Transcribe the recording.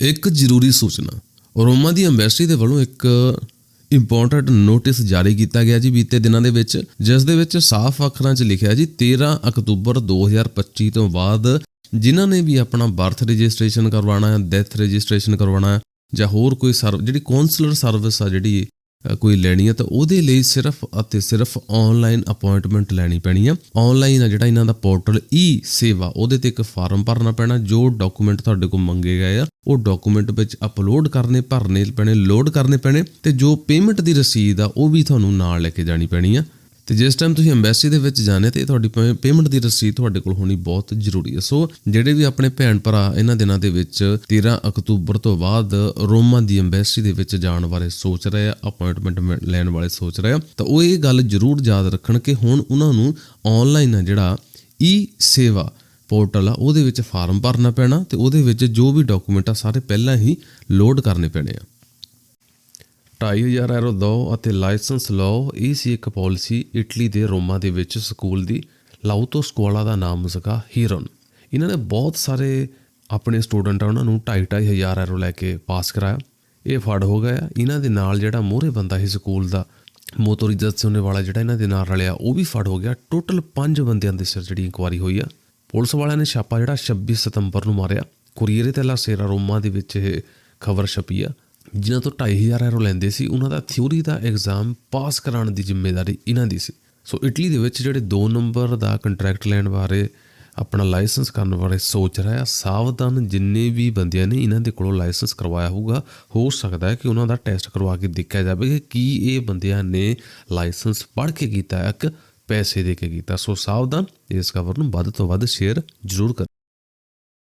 ਇੱਕ ਜ਼ਰੂਰੀ ਸੂਚਨਾ ਰੋਮਾ ਦੀ ਐਮਬੈਸੀ ਦੇ ਵੱਲੋਂ ਇੱਕ ਇੰਪੋਰਟੈਂਟ ਨੋਟਿਸ ਜਾਰੀ ਕੀਤਾ ਗਿਆ ਜੀ ਬੀਤੇ ਦਿਨਾਂ ਦੇ ਵਿੱਚ, ਜਿਸ ਦੇ ਵਿੱਚ ਸਾਫ਼ ਅੱਖਰਾਂ 'ਚ ਲਿਖਿਆ ਜੀ 13 ਅਕਤੂਬਰ 2025 ਤੋਂ ਬਾਅਦ ਜਿਨ੍ਹਾਂ ਨੇ ਵੀ ਆਪਣਾ ਬਰਥ ਰਜਿਸਟ੍ਰੇਸ਼ਨ ਕਰਵਾਉਣਾ ਹੈ ਡੈਥ ਰਜਿਸਟ੍ਰੇਸ਼ਨ ਕਰਵਾਉਣਾ ਹੈ ਜਾਂ ਹੋਰ ਕੋਈ ਸਰਵ ਜਿਹੜੀ ਕੌਂਸਲਰ ਸਰਵਿਸ ਆ ਜਿਹੜੀ ਕੋਈ ਲੈਣੀ ਹੈ ਤਾਂ ਉਹਦੇ ਲਈ ਸਿਰਫ ਅਤੇ ਸਿਰਫ ਆਨਲਾਈਨ ਅਪਾਇੰਟਮੈਂਟ ਲੈਣੀ ਪੈਣੀ ਆ। ਆਨਲਾਈਨ ਆ ਜਿਹੜਾ ਇਹਨਾਂ ਦਾ ਪੋਰਟਲ ਈ ਸੇਵਾ ਉਹਦੇ ਤੇ ਇੱਕ ਫਾਰਮ ਭਰਨਾ ਪੈਣਾ, ਜੋ ਡਾਕੂਮੈਂਟ ਤੁਹਾਡੇ ਕੋਲ ਮੰਗੇ ਗਏ ਆ, ਉਹ ਡਾਕੂਮੈਂਟ ਵਿੱਚ ਅਪਲੋਡ ਕਰਨੇ, ਭਰਨੇ ਪੈਣੇ ਲੋਡ ਕਰਨੇ ਪੈਣੇ, ਤੇ ਜੋ ਪੇਮੈਂਟ ਦੀ ਰਸੀਦ ਆ, ਉਹ ਵੀ ਤੁਹਾਨੂੰ ਨਾਲ ਲੈ ਕੇ ਜਾਣੀ ਪੈਣੀ ਆ। ਤੇ ਜਿਸ ਟਾਈਮ ਤੁਸੀਂ ਐਮਬੈਸੀ ਦੇ ਵਿੱਚ ਜਾਣੇ ਤੇ ਤੁਹਾਡੀ ਪੇਮੈਂਟ ਦੀ ਰਸੀਦ ਤੁਹਾਡੇ ਕੋਲ ਹੋਣੀ ਬਹੁਤ ਜ਼ਰੂਰੀ ਹੈ। ਸੋ ਜਿਹੜੇ ਵੀ ਆਪਣੇ ਭੈਣ ਭਰਾ ਇਹਨਾਂ ਦਿਨਾਂ ਦੇ ਵਿੱਚ 13 ਅਕਤੂਬਰ ਤੋਂ ਬਾਅਦ ਰੋਮਾ ਦੀ ਐਮਬੈਸੀ ਦੇ ਵਿੱਚ ਜਾਣ ਬਾਰੇ ਸੋਚ ਰਹੇ ਆ ਅਪਾਇੰਟਮੈਂਟ ਲੈਣ ਵਾਲੇ ਸੋਚ ਰਹੇ ਆ, ਤਾਂ ਉਹ ਇਹ ਗੱਲ ਜ਼ਰੂਰ ਯਾਦ ਰੱਖਣ ਕਿ ਹੁਣ ਉਹਨਾਂ ਨੂੰ ਆਨਲਾਈਨ ਆ ਜਿਹੜਾ ਈ ਸੇਵਾ ਪੋਰਟਲ ਆ, ਉਹਦੇ ਵਿੱਚ ਫਾਰਮ ਭਰਨਾ ਪੈਣਾ ਤੇ ਉਹਦੇ ਵਿੱਚ ਜੋ ਵੀ ਡਾਕੂਮੈਂਟ ਆ, ਸਾਰੇ ਪਹਿਲਾਂ ਹੀ ਲੋਡ ਕਰਨੇ ਪੈਣੇ ਆ। 2500 ਐਰੋ ਦਿਓ ਅਤੇ ਲਾਇਸੈਂਸ ਲਓ। ਇਹ ਸੀ ਇੱਕ ਪਾਲਿਸੀ ਇਟਲੀ ਦੇ ਰੋਮਾ ਦੇ ਵਿੱਚ ਸਕੂਲ ਦੀ। ਲਾਉਤੋ ਸਕੋਲਾ ਦਾ ਨਾਮ ਸੀਗਾ ਹੀਰਨ। ਇਹਨਾਂ ਨੇ ਬਹੁਤ ਸਾਰੇ ਆਪਣੇ ਸਟੂਡੈਂਟ ਆ, ਉਹਨਾਂ ਨੂੰ 2.5 ਹਜ਼ਾਰ ਐਰੋ ਲੈ ਕੇ ਪਾਸ ਕਰਾਇਆ। ਇਹ ਫੜ ਹੋ ਗਿਆ। ਇਹਨਾਂ ਦੇ ਨਾਲ ਜਿਹੜਾ ਮੋਹਰੇ ਬੰਦਾ ਸੀ ਸਕੂਲ ਦਾ ਮੋਟੋਰੀਜ਼ੇਸ਼ਨ ਵਾਲਾ ਜਿਹੜਾ ਇਹਨਾਂ ਦੇ ਨਾਲ ਰਲਿਆ, ਉਹ ਵੀ ਫੜ ਹੋ ਗਿਆ। ਟੋਟਲ 5 ਬੰਦਿਆਂ ਦੇ ਸਿਰ ਜਿਹੜੀ ਇਨਕੁਆਰੀ ਹੋਈ ਆ। ਪੁਲਿਸ ਵਾਲਿਆਂ ਨੇ ਛਾਪਾ ਜਿਹੜਾ 26 ਸਤੰਬਰ ਨੂੰ ਮਾਰਿਆ। ਕੁਰੀਅਰੇ ਤੇ ਲਾ ਸੇਰਾ ਰੋਮਾ ਦੇ ਵਿੱਚ ਇਹ ਖਬਰ ਛਪੀ ਆ। ਜਿਨ੍ਹਾਂ ਤੋਂ 2500 ਯੂਰੋ ਲੈਂਦੇ ਸੀ, ਉਹਨਾਂ ਦਾ ਥਿਊਰੀ ਦਾ ਐਗਜ਼ਾਮ ਪਾਸ ਕਰਾਉਣ ਦੀ ਜ਼ਿੰਮੇਵਾਰੀ ਇਹਨਾਂ ਦੀ ਸੀ। ਸੋ ਇਟਲੀ ਦੇ ਵਿੱਚ ਜਿਹੜੇ 2 ਨੰਬਰ ਦਾ ਕੰਟਰੈਕਟ ਲੈਣ ਬਾਰੇ ਆਪਣਾ ਲਾਇਸੈਂਸ ਕਰਨ ਬਾਰੇ ਸੋਚ ਰਿਹਾ, ਸਾਵਧਾਨ ਜਿੰਨੇ ਵੀ ਬੰਦਿਆਂ ਨੇ ਇਹਨਾਂ ਦੇ ਕੋਲੋਂ ਲਾਇਸੈਂਸ ਕਰਵਾਇਆ ਹੋਊਗਾ, ਹੋ ਸਕਦਾ ਹੈ ਕਿ ਉਹਨਾਂ ਦਾ ਟੈਸਟ ਕਰਵਾ ਕੇ ਦੇਖਿਆ ਜਾਵੇ ਕਿ ਕੀ ਇਹ ਬੰਦਿਆਂ ਨੇ ਲਾਇਸੈਂਸ ਪੜ੍ਹ ਕੇ ਕੀਤਾ ਹੈ ਕਿ ਪੈਸੇ ਦੇ ਕੇ ਕੀਤਾ। ਸੋ ਸਾਵਧਾਨ ਇਸ ਖਬਰ ਨੂੰ ਵੱਧ ਤੋਂ ਵੱਧ ਸ਼ੇਅਰ ਜ਼ਰੂਰ ਕਰੋ